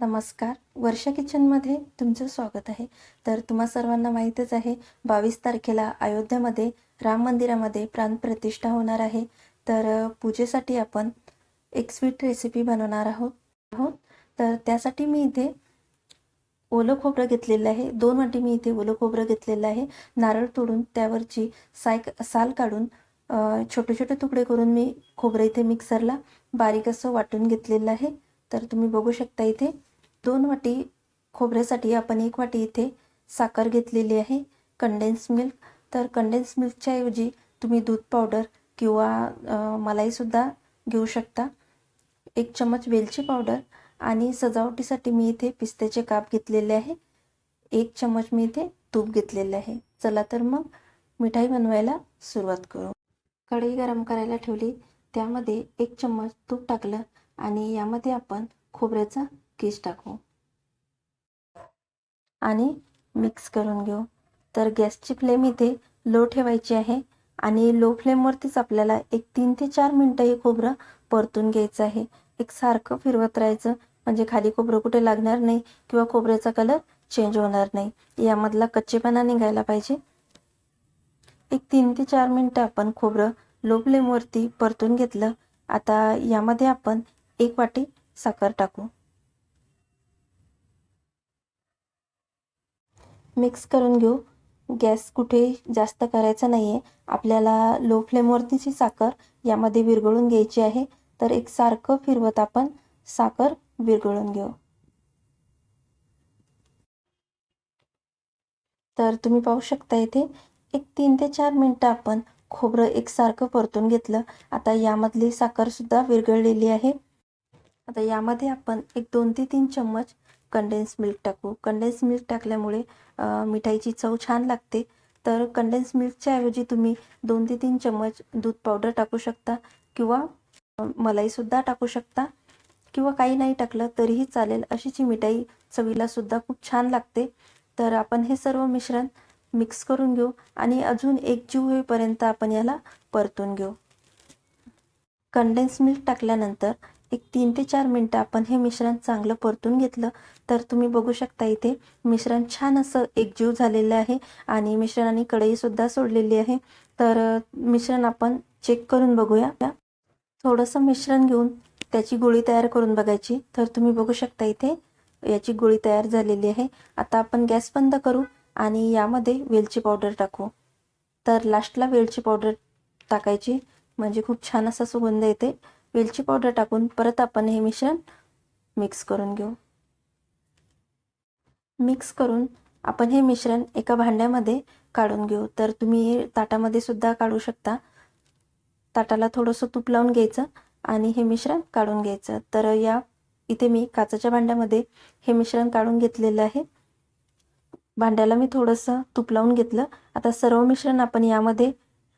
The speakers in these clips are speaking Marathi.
नमस्कार. वर्षा किचनमध्ये तुमचं स्वागत आहे. तर तुम्हा सर्वांना माहीतच आहे बावीस तारखेला अयोध्यामध्ये राम मंदिरामध्ये प्राणप्रतिष्ठा होणार आहे. तर पूजेसाठी आपण एक स्वीट रेसिपी बनवणार आहोत. आहोत. तर त्यासाठी मी इथे ओलं खोबरं घेतलेलं आहे. दोन वाटी मी इथे ओलं खोबरं घेतलेलं आहे. नारळ तोडून त्यावरची साय साल काढून छोटे छोटे तुकडे करून मी खोबरं इथे मिक्सरला बारीक असं वाटून घेतलेलं आहे. तर तुम्ही बघू शकता इथे दोन वाटी खोबऱ्यासाठी आपण एक वाटी इथे साखर घेतलेली आहे कंडेन्स मिल्क तर कंडेन्स मिल्कच्या ऐवजी तुम्ही दूध पावडर किंवा मलाईसुद्धा घेऊ शकता. एक चमच वेलची पावडर आणि सजावटीसाठी मी इथे पिस्त्याचे काप घेतलेले आहे. एक चमच मी इथे तूप घेतलेले आहे. चला तर मग मिठाई बनवायला सुरुवात करू. कढई गरम करायला ठेवली. त्यामध्ये एक चम्मच तूप टाकलं आणि यामध्ये आपण खोबऱ्याचा किस टाकू. आणि मिक्स करून घेऊ. तर गॅसची फ्लेम इथे लो ठेवायची आहे आणि लो फ्लेमवरतीच आपल्याला एक तीन ते चार मिनटं हे खोबरं परतून घ्यायचं आहे. एक सारखं फिरवत राहायचं. म्हणजे खाली खोबरं कुठे लागणार नाही किंवा खोबऱ्याचा कलर चेंज होणार नाही. यामधला कच्चेपणा निघायला पाहिजे. एक तीन ते चार मिनटं आपण खोबरं लो फ्लेमवरती परतून घेतलं. आता यामध्ये आपण एक वाटी साखर टाकू. मिक्स करून घेऊ. गॅस कुठे जास्त करायचा नाही आहे आपल्याला लो फ्लेमवरतीची साखर यामध्ये विरघळून घ्यायची आहे. तर एक सारखं फिरवत आपण साखर विरघळून घेऊ. तर तुम्ही पाहू शकता इथे एक तीन ते चार मिनटं आपण खोबरं एकसारखं परतून घेतलं. आता यामधली साखरसुद्धा विरघळलेली आहे. आता यामध्ये आपण एक दोन ते तीन चम्मच कंडेन्स मिल्क टाकू. कंडेन्स मिल्क टाकल्यामुळे मिठाईची चव छान लागते. तर कंडेन्स मिल्कच्या ऐवजी तुम्ही दोन ते तीन चम्मच दूध पावडर टाकू शकता किंवा मलाईसुद्धा टाकू शकता किंवा काही नाही टाकलं तरीही चालेल. अशीची मिठाई चवीला सुद्धा खूप छान लागते. तर आपण हे सर्व मिश्रण मिक्स करून घेऊ आणि अजून एक जीव होईपर्यंत आपण याला परतून घेऊ. कंडेन्स मिल्क टाकल्यानंतर एक तीन ते चार मिनटं आपण हे मिश्रण चांगलं परतून घेतलं तर तुम्ही बघू शकता इथे मिश्रण छान असं एकजीव झालेलं आहे आणि मिश्रणाने कढईसुद्धा सोडलेली आहे. तर मिश्रण आपण चेक करून बघूया. थोडंसं मिश्रण घेऊन त्याची गोळी तयार करून बघायची. तर तुम्ही बघू शकता इथे याची गोळी तयार झालेली आहे. आता आपण गॅस बंद करू आणि यामध्ये वेलची पावडर टाकू. तर लास्टला वेलची पावडर टाकायची. म्हणजे खूप छान असा सुगंध येते. वेलची पावडर टाकून परत आपण हे मिश्रण मिक्स करून घेऊ. मिक्स करून आपण हे मिश्रण एका भांड्यामध्ये काढून घेऊ. तर तुम्ही हे ताटामध्ये सुद्धा काढू शकता. ताटाला थोडंसं तूप लावून घ्यायचं आणि हे मिश्रण काढून घ्यायचं. तर या इथे मी काचेच्या भांड्यामध्ये हे मिश्रण काढून घेतलेलं आहे. भांड्याला मी थोडंसं तूप लावून घेतलं. आता सर्व मिश्रण आपण यामध्ये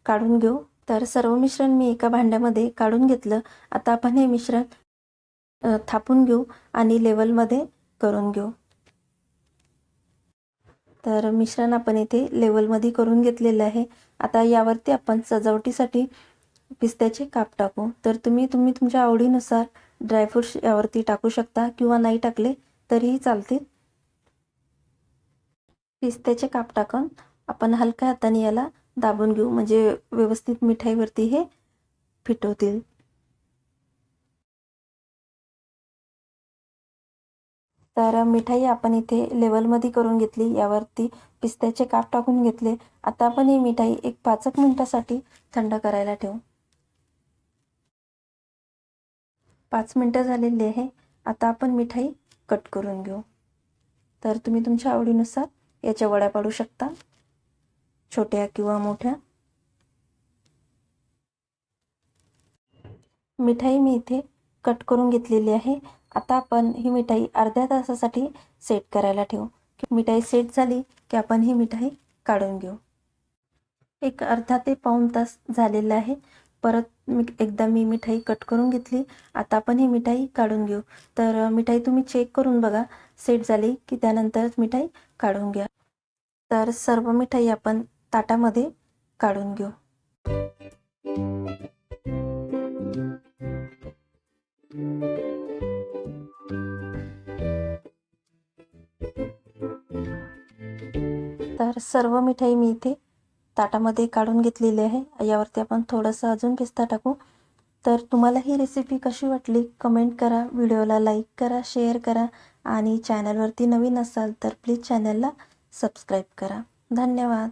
काढून घेऊ. तर सर्व मिश्रण मी एका भांड्यामध्ये काढून घेतलं. आता आपण हे मिश्रण थापून घेऊ आणि लेवलमध्ये करून घेऊ. तर मिश्रण आपण इथे लेवलमध्ये करून घेतलेलं आहे. आता यावरती आपण सजावटीसाठी पिस्त्याचे काप टाकू. तर तुम्ही तुम्ही तुमच्या आवडीनुसार ड्रायफ्रूट्स यावरती टाकू शकता किंवा नाही टाकले तरीही चालतील. पिस्त्याचे काप टाकून आपण हलक्या हाताने याला दाबून घेऊ म्हणजे व्यवस्थित मिठाईवरती हे फिटवतील. तर मिठाई आपण इथे लेवलमध्ये करून घेतली यावरती पिस्त्याचे काप टाकून घेतले. आता आपण ही मिठाई एक पाच एक मिनिटासाठी थंड करायला ठेवू. पाच मिनटं झालेली आहे. आता आपण मिठाई कट करून घेऊ. तर तुम्ही तुमच्या आवडीनुसार याच्या वड्या पाडू शकता. छोट्या किंवा मोठ्या? मिठाई मी इथे कट करून घेतलेली आहे. आता आपण ही मिठाई अर्ध्या तासासाठी सेट करायला ठेवू. मिठाई सेट झाली की आपण ही मिठाई काढून घेऊ. एक अर्धा ते पाऊण तास झालेला आहे. परत मी एकदा मी मिठाई कट करून घेतली. आता आपण ही मिठाई काढून घेऊ. तर मिठाई तुम्ही चेक करून बघा. सेट झाली की त्यानंतरच मिठाई काढून घ्या. तर सर्व मिठाई आपण ताटामध्ये काढून घेऊ. तर सर्व मिठाई मी इथे ताटामध्ये काढून घेतलेली आहे. यावरती आपण थोडंसं अजून पिस्ता टाकू. तर तुम्हाला ही रेसिपी कशी वाटली कमेंट करा. व्हिडिओला लाईक करा शेअर करा आणि चॅनलवरती नवीन असाल तर प्लीज चॅनलला सबस्क्राईब करा. धन्यवाद.